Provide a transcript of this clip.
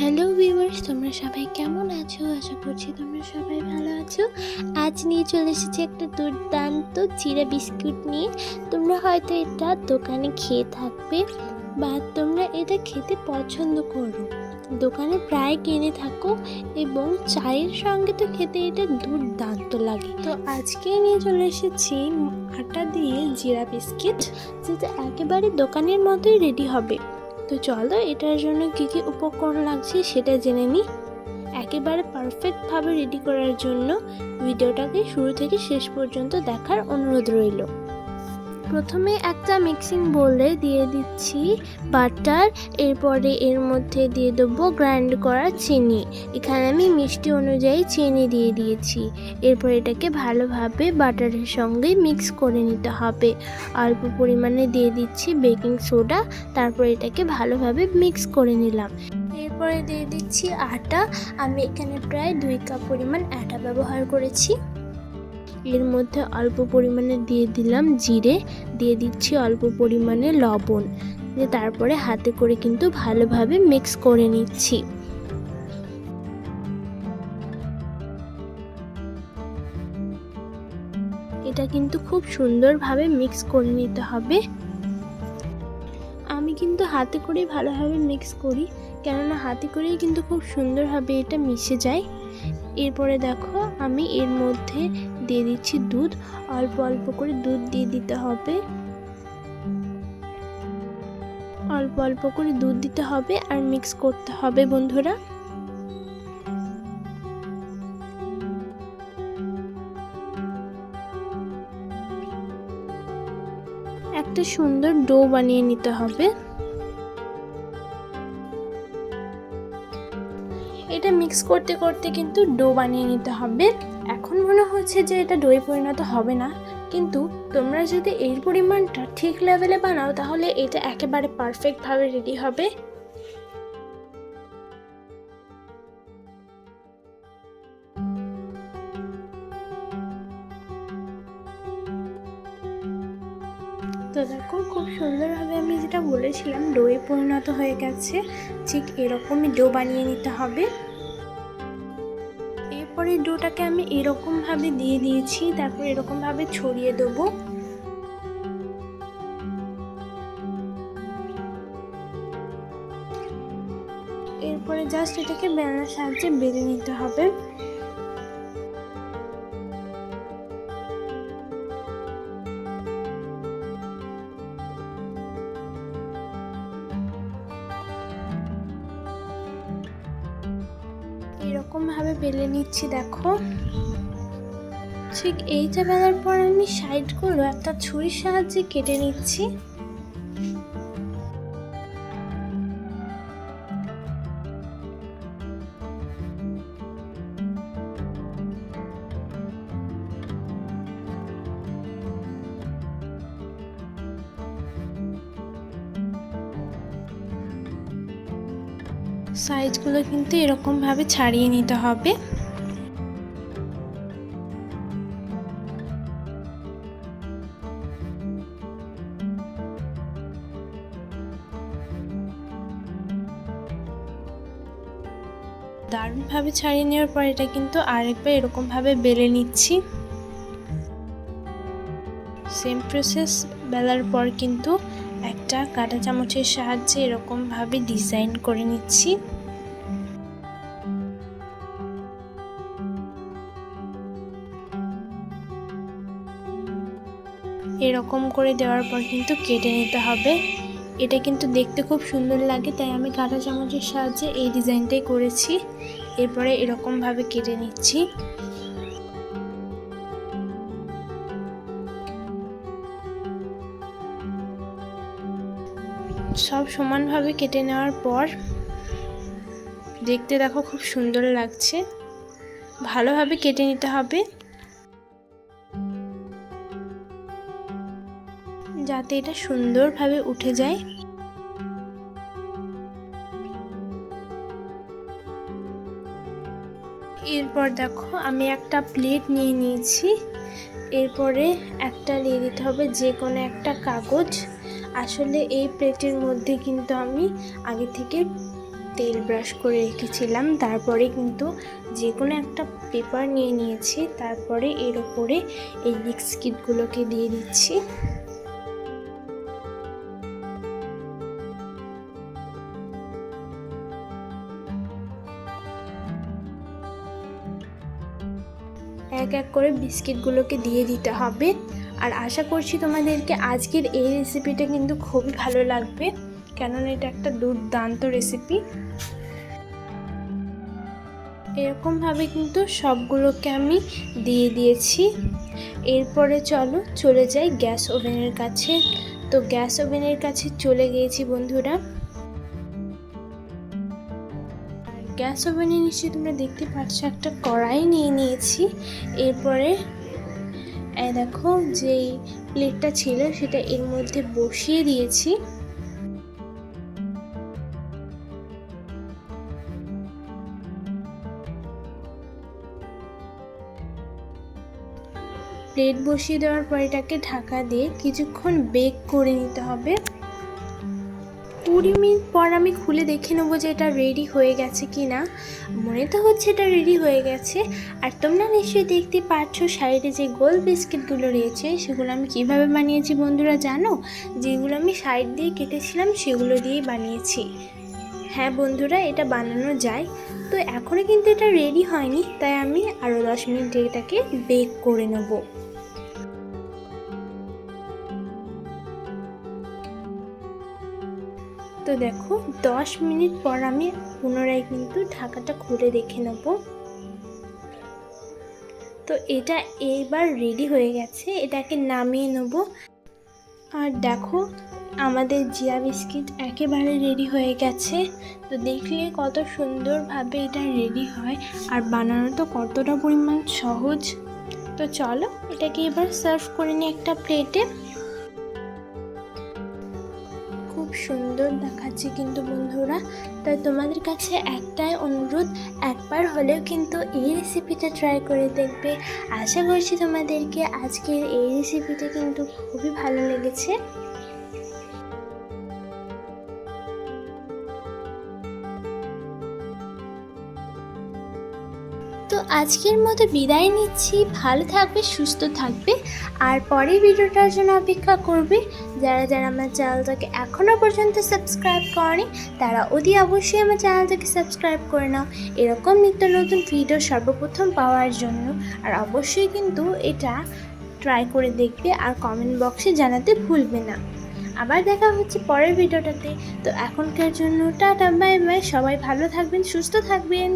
Hello viewers, তোমরা সবাই কেমন আছো? আশা করছি তোমরা সবাই ভালো আছো। আজ নিয়ে চলে এসেছি একটা দুর্দান্ত চিড়া বিস্কুট নিয়ে। তোমরা হয়তো এটা দোকানে খেয়ে থাকবে বা তোমরা এটা খেতে পছন্দ করো। দোকানে প্রায় কিনে থাকো এবং চায়ের সঙ্গে তো খেতে এটা দুর্দান্ত লাগে। তো আজকে নিয়ে চলে এসেছি আটা দিয়ে জিরা বিস্কিট, যেটা একেবারে দোকানের মতোই রেডি হবে। তো চলো এটার জন্য কী কী উপকরণ লাগছে সেটা জেনে নিই একেবারে পারফেক্টভাবে রেডি করার জন্য ভিডিওটাকে শুরু থেকে শেষ পর্যন্ত দেখার অনুরোধ রইল। প্রথমে একটা মিক্সিং বোলে দিয়ে দিচ্ছি বাটার, এরপরে এর মধ্যে দিয়ে দেবো গ্রাইন্ড করা চিনি। এখানে আমি মিষ্টি অনুযায়ী চিনি দিয়ে দিয়েছি। এরপর এটাকে ভালোভাবে বাটারের সঙ্গে মিক্স করে নিতে হবে। অল্প পরিমাণে দিয়ে দিচ্ছি বেকিং সোডা, তারপর এটাকে ভালোভাবে মিক্স করে নিলাম। এরপরে দিয়ে দিচ্ছি আটা। আমি এখানে প্রায় দুই কাপ পরিমাণ আটা ব্যবহার করেছি। এর মধ্যে অল্প পরিমাণে দিয়ে দিলাম জিরে, দিয়ে দিচ্ছি অল্প পরিমাণে লবণ। দিয়ে তারপরে হাতে করে কিন্তু ভালোভাবে মিক্স করে নিচ্ছি। এটা কিন্তু খুব সুন্দরভাবে মিক্স করে নিতে হবে। আমি কিন্তু হাতে করেই ভালোভাবে মিক্স করি, কেননা হাতে করেই কিন্তু খুব সুন্দরভাবে এটা মিশে যায়। এরপরে দেখো আমি এর মধ্যে দিয়ে দিচ্ছি দুধ। অল্প অল্প করে দুধ দিয়ে দিতে হবে। অল্প অল্প করে দুধ দিতে হবে আর মিক্স করতে হবে বন্ধুরা। একটা সুন্দর ডো বানিয়ে নিতে হবে। এটা মিক্স করতে করতে কিন্তু ডো বানিয়ে নিতে হবে। এখন মনে হচ্ছে যে এটা দই পরিণত হবে না। কিন্তু তোমরা যদি এর পরিমাণটা ঠিক লেভেলে বানাও, তাহলে এটা একেবারে পারফেক্টভাবে রেডি হবে। তো দেখো, খুব সুন্দরভাবে আমি যেটা বলেছিলাম ডোয়ে পরিণত হয়ে গেছে, ঠিক এরকমই ডো বানিয়ে নিতে হবে। এরপরে ডোটাকে আমি এরকমভাবে দিয়ে দিয়েছি, তারপর এরকমভাবে ছড়িয়ে দেবো। এরপরে জাস্ট এটাকে বেলার সাহায্যে বেলে নিতে হবে। এরকম ভাবে বেলে নিচ্ছি, দেখো। ঠিক এইটা বেলার পর আমি সাইডগুলো একটা ছুরির সাহায্যে কেটে নিচ্ছি। সাইজগুলো কিন্তু এরকমভাবে ছাড়িয়ে নিতে হবে। দারুণভাবে ছাড়িয়ে নেওয়ার পর এটা কিন্তু আরেকবার এরকমভাবে বেলে নিচ্ছি। সেম প্রসেস বেলার পর কিন্তু একটা কাঁটা চামচের সাহায্যে এরকমভাবে ডিজাইন করে নিচ্ছি। এরকম করে দেওয়ার পর কিন্তু কেটে নিতে হবে। এটা কিন্তু দেখতে খুব সুন্দর লাগে, তাই আমি কাঁটা চামচের সাহায্যে এই ডিজাইনটাই করেছি। এরপরে এরকমভাবে কেটে নিচ্ছি। সব সমানভাবে কেটে নেওয়ার পর দেখতে দেখো খুব সুন্দর লাগছে। ভালোভাবে কেটে নিতে হবে। যাতে এটা সুন্দরভাবে উঠে যায়। এরপর দেখো আমি একটা প্লেট নিয়ে নিয়েছি। এরপরে একটা নিয়ে দিতে হবে যে কোনো একটা কাগজ। আসলে এই প্লেটের মধ্যে কিন্তু আমি আগে থেকে তেল ব্রাশ করে রেখেছিলাম। তারপরে কিন্তু যে কোনো একটা পেপার নিয়ে নিয়েছি। তারপরে এর ওপরে এই বিস্কিটগুলোকে দিয়ে দিচ্ছি। এক এক করে বিস্কিটগুলোকে দিয়ে দিতে হবে। আর আশা করছি তোমাদেরকে আজকের এই রেসিপিটা কিন্তু খুবই ভালো লাগবে। কেননা এটা একটা দুর্দান্ত রেসিপি এরকমভাবে কিন্তু সবগুলোকে আমি দিয়ে দিয়েছি। এরপরে চলো, চলে যাই গ্যাস ওভেনের কাছে। তো গ্যাস ওভেনের কাছে চলে গিয়েছি বন্ধুরা। গ্যাস ওভেনে নিশ্চয়ই তোমরা দেখতে পাচ্ছ একটা কড়াই নিয়ে নিয়েছি। এরপরে দেখো যে প্লেটটা ছিল সেটা এর মধ্যে বসিয়ে দিয়েছি। প্লেট বসিয়ে দেওয়ার পর এটাকে ঢাকা দিয়ে কিছুক্ষণ বেক করে নিতে হবে। কুড়ি মিনিট পর আমি খুলে দেখে নেব যে এটা রেডি হয়ে গেছে কি না। মনে তো হচ্ছে এটা রেডি হয়ে গেছে। আর তোমরা নিশ্চয়ই দেখতে পাচ্ছ সাইডে যে গোল বিস্কিটগুলো রয়েছে, সেগুলো আমি কীভাবে বানিয়েছি বন্ধুরা জানো? যেগুলো আমি সাইড দিয়ে কেটেছিলাম, সেগুলো দিয়েই বানিয়েছি। হ্যাঁ বন্ধুরা, এটা বানানো যায়। তো এখনও কিন্তু এটা রেডি হয়নি, তাই আমি আরও দশ মিনিট এটাকে বেক করে নেব। তো দেখো, দশ মিনিট পর আমি পুনরায় কিন্তু ঢাকাটা খুলে দেখে নেব। তো এটা এবার রেডি হয়ে গেছে, এটাকে নামিয়ে নেব। আর দেখো, আমাদের জিয়া বিস্কিট একেবারে রেডি হয়ে গেছে। তো দেখলে কত সুন্দরভাবে এটা রেডি হয়, আর বানানো তো কতটা পরিমাণ সহজ। তো চলো, এটাকে এবার সার্ভ করে নিই একটা প্লেটে সুন্দর দেখাচ্ছে কিন্তু বন্ধুরা। তাই তোমাদের কাছে একটাই অনুরোধ, একবার হলেও কিন্তু এই রেসিপিটা ট্রাই করে দেখবে। আশা করছি তোমাদেরকে আজকের এই রেসিপিটা কিন্তু খুবই ভালো লেগেছে। আজকের মতো বিদায় নিচ্ছি। ভালো থাকবে, সুস্থ থাকবে। আর পরের ভিডিওটার জন্য অপেক্ষা করবে যারা যারা আমার চ্যানেলটাকে এখনও পর্যন্ত সাবস্ক্রাইব করেনি, তারা অতি অবশ্যই আমার চ্যানেলটাকে সাবস্ক্রাইব করে নাও। এরকম নিত্য নতুন ভিডিও সর্বপ্রথম পাওয়ার জন্য। আর অবশ্যই কিন্তু এটা ট্রাই করে দেখবে আর কমেন্ট বক্সে জানাতে ভুলবে না। আবার দেখা হচ্ছে পরের ভিডিওটাতে। তো এখনকার জন্য টাটা বাই বাই সবাই ভালো থাকবেন, সুস্থ থাকবেন।